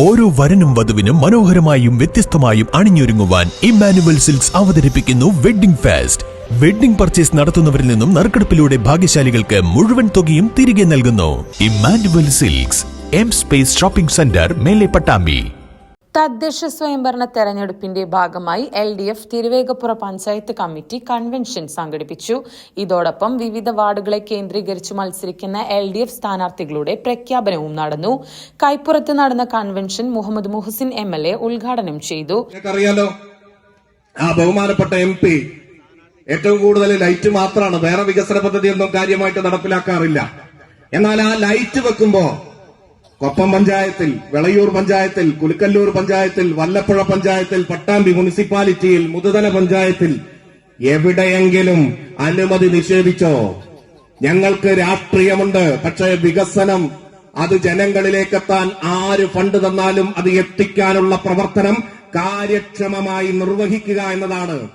ഓരോ വരനും വധുവിനും മനോഹരമായും വ്യത്യസ്തമായും അണിഞ്ഞൊരുങ്ങുവാൻ ഇമ്മാനുവൽ സിൽക്സ് അവതരിപ്പിക്കുന്നു വെഡ്ഡിംഗ് ഫാസ്റ്റ്. വെഡ്ഡിംഗ് പർച്ചേസ് നടത്തുന്നവരിൽ നിന്നും നറുക്കെടുപ്പിലൂടെ ഭാഗ്യശാലികൾക്ക് മുഴുവൻ തുകയും തിരികെ നൽകുന്നു. Immanuel silks M space shopping centre മേലെ പട്ടാമ്പി. തദ്ദേശ സ്വയംഭരണ തെരഞ്ഞെടുപ്പിന്റെ ഭാഗമായി L D F Thiruvegappura panchayat committee convention സംഘടിപ്പിച്ചു. ഇതോടൊപ്പം വിവിധ വാർഡുകളെ കേന്ദ്രീകരിച്ച് മത്സരിക്കുന്ന എൽ ഡി എഫ് സ്ഥാനാർത്ഥികളുടെ പ്രഖ്യാപനവും നടന്നു. കൈപ്പുറത്ത് നടന്ന convention Muhammad Muhsin M L A ഉദ്ഘാടനം ചെയ്തു. ആ ബഹുമാനപ്പെട്ട എം പി ഏറ്റവും കൂടുതൽ ലൈറ്റ് മാത്രമാണ് വേറെ വികസന പദ്ധതിയൊന്നും കാര്യമായിട്ട് നടപ്പിലാക്കാറില്ല. എന്നാൽ ആ ലൈറ്റ് വെക്കുമ്പോ കൊപ്പം പഞ്ചായത്തിൽ വെളയൂർ പഞ്ചായത്തിൽ കുലുക്കല്ലൂർ പഞ്ചായത്തിൽ വല്ലപ്പുഴ പഞ്ചായത്തിൽ പട്ടാമ്പി മുനിസിപ്പാലിറ്റിയിൽ മുതുതല പഞ്ചായത്തിൽ എവിടെയെങ്കിലും അനുമതി നിഷേധിച്ചോ? ഞങ്ങൾക്ക് രാഷ്ട്രീയമുണ്ട് പക്ഷേ വികസനം അത് ജനങ്ങളിലേക്കെത്താൻ ആര് ഫണ്ട് തന്നാലും അത് എത്തിക്കാനുള്ള പ്രവർത്തനം കാര്യക്ഷമമായി നിർവഹിക്കുക എന്നതാണ്.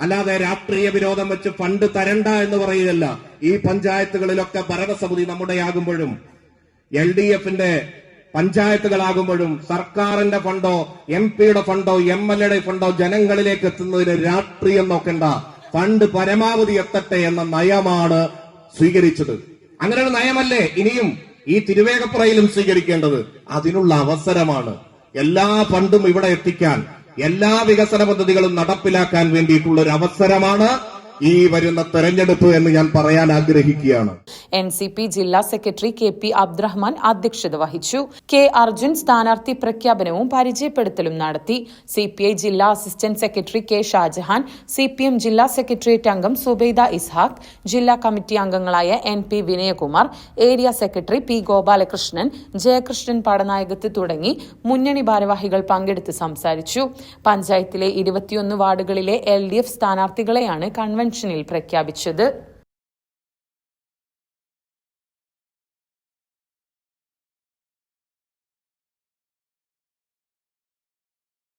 അല്ലാതെ രാഷ്ട്രീയ വിരോധം വെച്ച് ഫണ്ട് തരണ്ട എന്ന് പറയുകയല്ല. ഈ പഞ്ചായത്തുകളിലൊക്കെ ഭരണസമിതി നമ്മുടെയാകുമ്പോഴും എൽ ഡി എഫിന്റെ പഞ്ചായത്തുകളാകുമ്പോഴും സർക്കാരിന്റെ ഫണ്ടോ എം പിയുടെ ഫണ്ടോ എം എൽ എയുടെ ഫണ്ടോ ജനങ്ങളിലേക്ക് എത്തുന്നതിന് രാഷ്ട്രീയം നോക്കേണ്ട. ഫണ്ട് പരമാവധി എത്തട്ടെ എന്ന നയമാണ് സ്വീകരിച്ചത്. അങ്ങനെ ഒരു നയമല്ലേ ഇനിയും ഈ തിരുവേഗപ്പുറയിലും സ്വീകരിക്കേണ്ടത്? അതിനുള്ള അവസരമാണ്. എല്ലാ ഫണ്ടും ഇവിടെ എത്തിക്കാൻ എല്ലാ വികസന പദ്ധതികളും നടപ്പിലാക്കാൻ വേണ്ടിയിട്ടുള്ള ഒരു അവസരമാണ് ഈ വരുന്ന തെരഞ്ഞെടുപ്പ് എന്ന് ഞാൻ പറയാൻ ആഗ്രഹിക്കുകയാണ്. എൻ സി പി ജില്ലാ സെക്രട്ടറി കെ പി അബ്ദുറഹ്മാൻ അധ്യക്ഷത വഹിച്ചു. കെ അർജുൻ സ്ഥാനാർത്ഥി പ്രഖ്യാപനവും പരിചയപ്പെടുത്തലും നടത്തി. സി പി ഐ ജില്ലാ assistant secretary K Shajahan C P M ജില്ലാ സെക്രട്ടേറിയറ്റ് അംഗം സുബൈദ ഇസ്ഹാഖ് ജില്ലാ കമ്മിറ്റി അംഗങ്ങളായ N P Vinayakumar area secretary P Gopalakrishnan Jayakrishnan Padanayakath തുടങ്ങി മുന്നണി ഭാരവാഹികൾ പങ്കെടുത്ത് സംസാരിച്ചു. പഞ്ചായത്തിലെ ഇരുപത്തിയൊന്ന് വാർഡുകളിലെ എൽ ഡി എഫ് സ്ഥാനാർത്ഥികളെയാണ് കൺവെൻഷനിൽ പ്രഖ്യാപിച്ചത്.